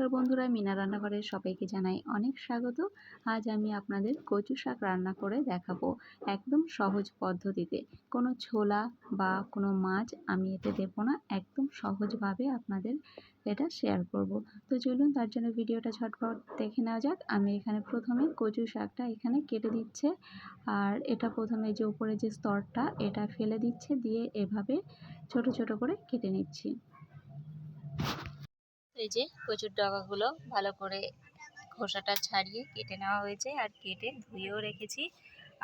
নমস্কার বন্ধুরা, মিনা রান্নাঘরের সবাইকে জানাই অনেক স্বাগত। আজ আমি আপনাদের কচু শাক রান্না করে দেখাবো একদম সহজ পদ্ধতিতে। কোনো ছোলা বা কোনো মাছ আমি এতে দেবো না, একদম সহজভাবে আপনাদের এটা শেয়ার করব। তো চলুন তার জন্য ভিডিওটা ঝটপট দেখে নেওয়া যাক। আমি এখানে প্রথমে কচু শাকটা এখানে কেটে দিচ্ছে, আর এটা প্রথমে যে উপরে যে স্তরটা, এটা ফেলে দিচ্ছে, দিয়ে এভাবে ছোট ছোট করে কেটে নিচ্ছি। এই যে কচুর ডগাগুলো ভালো করে খোসাটা ছাড়িয়ে কেটে নেওয়া হয়েছে আর কেটে ধুয়েও রেখেছি।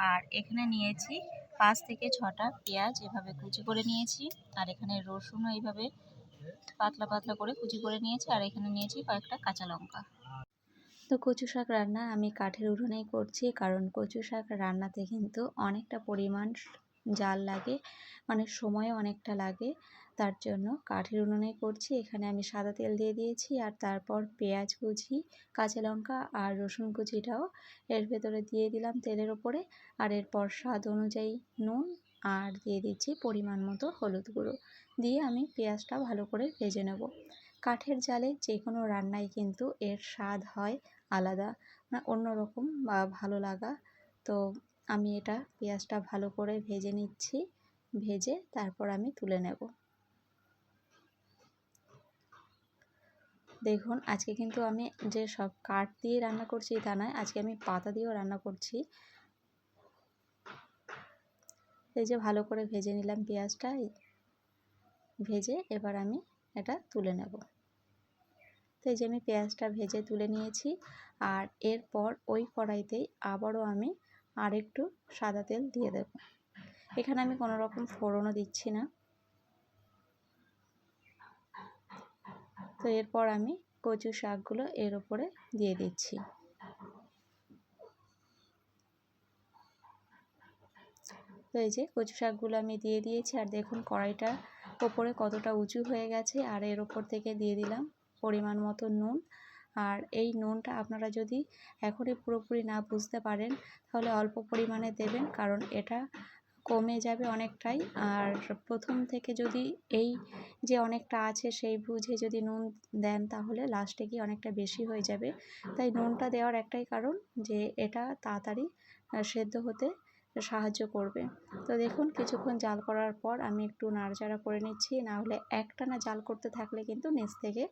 আর এখানে নিয়েছি পাঁচ থেকে ছটা পেঁয়াজ, এভাবে কুচি করে নিয়েছি। আর এখানে রসুনও এইভাবে পাতলা পাতলা করে কুচি করে নিয়েছি। আর এখানে নিয়েছি কয়েকটা কাঁচা লঙ্কা। তো কচু শাক রান্না আমি কাঠের উঠোনেই করছি, কারণ কচু শাক রান্নাতে কিন্তু অনেকটা পরিমাণ জাল লাগে মানে সময়ও অনেকটা লাগে। তার জন্য কাঠের উনুনেই করছি। এখানে আমি সাদা তেল দিয়ে দিয়েছি আর তারপর পেঁয়াজ কুচি, কাঁচা লঙ্কা আর রসুন কুচিটাও এর ভেতরে দিয়ে দিলাম তেলের ওপরে। আর এরপর স্বাদ অনুযায়ী নুন আর দিয়ে দিচ্ছি পরিমাণ মতো হলুদ গুঁড়ো। দিয়ে আমি পেঁয়াজটা ভালো করে ভেজে নেব। কাঠের জালে যে কোনো রান্নায় কিন্তু এর স্বাদ হয় আলাদা মানে অন্যরকম বা ভালো লাগা। তো আমি এটা পেঁয়াজটা ভালো করে ভেজে নিচ্ছি, ভেজে তারপর আমি তুলে নেব। দেখুন, আজকে কিন্তু আমি যে সব কাঠ দিয়ে রান্না করছি তা নয়, আজকে আমি পাতা দিয়েও রান্না করছি। এই যে ভালো করে ভেজে নিলাম পেঁয়াজটা ভেজে এবার আমি এটা তুলে নেব। তো এই যে আমি পেঁয়াজটা ভেজে তুলে নিয়েছি, আর এরপর ওই কড়াইতেই আবারও আমি আরেকটু সাদা তেল দিয়ে দেব। এখানে আমি কোনো রকম ফোড়নও দিচ্ছি না। তো এরপর আমি কচু শাকগুলো এর ওপরে দিয়ে দিচ্ছি। তো এই যে কচু শাকগুলো আমি দিয়ে দিয়েছি, আর দেখুন কড়াইটা ওপরে কতটা উঁচু হয়ে গেছে, আর এর ওপর থেকে দিয়ে দিলাম পরিমাণ মতো নুন আর এই নুনটা আপনারা যদি এখনই পুরোপুরি না বুঝতে পারেন, তাহলে অল্প পরিমাণে দেবেন, কারণ এটা কমে যাবে অনেকটাই। আর প্রথম থেকে যদি এই যে অনেকটা আছে সেই বুঝে যদি নুন দেন, তাহলে লাস্টে গিয়ে অনেকটা বেশি হয়ে যাবে। তাই নুনটা দেওয়ার একটাই কারণ যে এটা তাড়াতাড়ি সেদ্ধ হতে সাহায্য করবে। তো দেখুন, কিছুক্ষণ জাল করার পর আমি একটু নাড়াচাড়া করে নিচ্ছি। না হলে একটানা জাল করতে থাকলে কিন্তু নিচ থেকে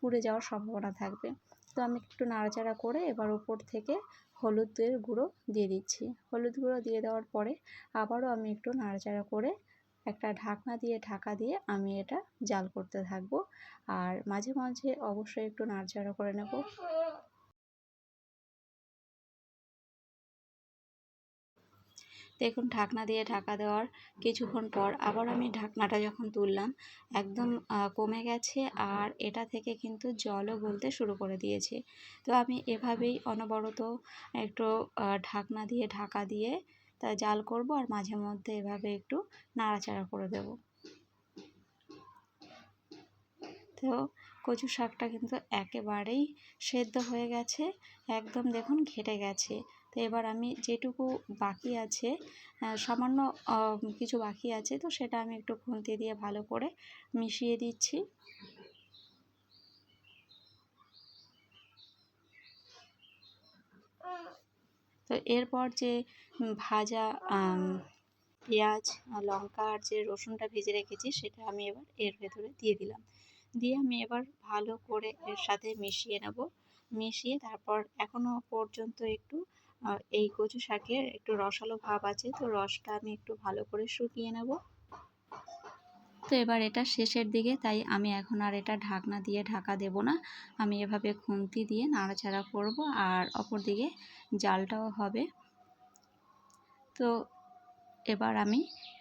পুড়ে যাওয়ার সম্ভাবনা থাকবে। তো আমি একটু নাড়াচাড়া করে এবার উপর থেকে হলুদের গুঁড়ো দিয়ে দিচ্ছি। হলুদ গুঁড়ো দিয়ে দেওয়ার পরে আবারও আমি একটু নাড়াচাড়া করে একটা ঢাকনা দিয়ে ঢাকা দিয়ে আমি এটা জাল করতে থাকব। আর মাঝে মাঝে অবশ্যই একটু নাড়াচাড়া করে নেব। দেখুন, ঢাকনা দিয়ে ঢাকা দেওয়ার কিছুক্ষণ পর আবার আমি ঢাকনাটা যখন তুললাম, একদম কমে গেছে আর এটা থেকে কিন্তু জলও গলতে শুরু করে দিয়েছে। তো আমি এভাবেই অনবরত একটু ঢাকনা দিয়ে, ঢাকা দিয়ে তা জাল করব আর মাঝে মধ্যে এভাবে একটু নাড়াচাড়া করে দেব। তো কচু শাকটা কিন্তু একেবারেই সেদ্ধ হয়ে গেছে, একদম দেখুন ঘেটে গেছে। তো এবার আমি যেটুকু বাকি আছে সামান্য কিছু বাকি আছে, তো সেটা আমি একটু খুন্তি দিয়ে ভালো করে মিশিয়ে দিচ্ছি। তো এরপর যে ভাজা পেঁয়াজ, লঙ্কা আর যে রসুনটা ভেজে রেখেছি, সেটা আমি এবার এর ভেতরে দিয়ে দিলাম। দিয়ে আমি এবার ভালো করে এর সাথে মিশিয়ে নেব। মিশিয়ে তারপর এখনও পর্যন্ত একটু এই কচু শাকের একটু রসালো ভাব আছে, তো রসটা আমি একটু ভালো করে শুকিয়ে নেব। তো এবার এটা শেষের দিকে, তাই আমি এখন আর এটা ঢাকনা দিয়ে ঢাকা দেব না। আমি এভাবে খুন্তি দিয়ে নাড়াচাড়া করব আর অপর দিকে জালটাও হবে। তো এবার আমি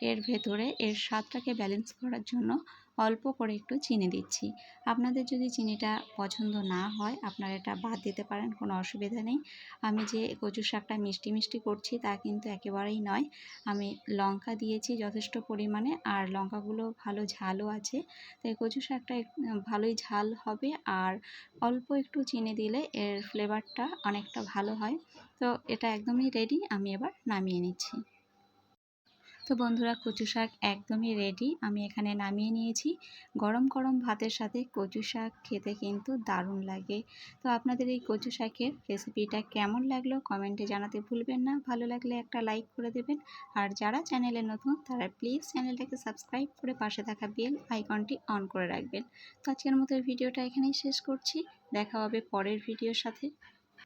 এর ভেতরে এর স্বাদটাকে ব্যালেন্স করার জন্য অল্প করে একটু চিনি দিচ্ছি। আপনাদের যদি চিনিটা পছন্দ না হয়, আপনারা এটা বাদ দিতে পারেন, কোনো অসুবিধা নেই। আমি যে কচু শাকটা মিষ্টি মিষ্টি করছি, তা কিন্তু একেবারেই নয়। আমি লঙ্কা দিয়েছি যথেষ্ট পরিমাণে, আর লঙ্কাগুলো ভালো ঝালও আছে। তাই কচু শাকটা ভালোই ঝাল হবে, আর অল্প একটু চিনি দিলে এর ফ্লেভারটা অনেকটা ভালো হয়। তো এটা একদমই রেডি আমি এবার নামিয়ে নিচ্ছি। তো বন্ধুরা কচু শাক একদমই রেডি আমি এখানে নামিয়ে নিয়েছি। গরম গরম ভাতের সাথে কচু শাক খেতে কিন্তু দারুণ লাগে। তো আপনাদের এই কচু শাকের রেসিপিটা কেমন লাগল কমেন্টে জানাতে ভুলবেন না। ভালো লাগলে একটা লাইক করে দেবেন। আর যারা চ্যানেলে নতুন, তারা প্লিজ চ্যানেলটাকে সাবস্ক্রাইব করে পাশে থাকা বেল আইকনটি অন করে রাখবেন। তো আজকের মতো ভিডিওটা এখানেই শেষ করছি। দেখা হবে পরের ভিডিওর সাথে।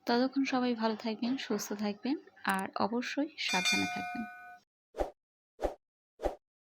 ততক্ষণ সবাই ভালো থাকবেন, সুস্থ থাকবেন, আর অবশ্যই সাবধানে থাকবেন।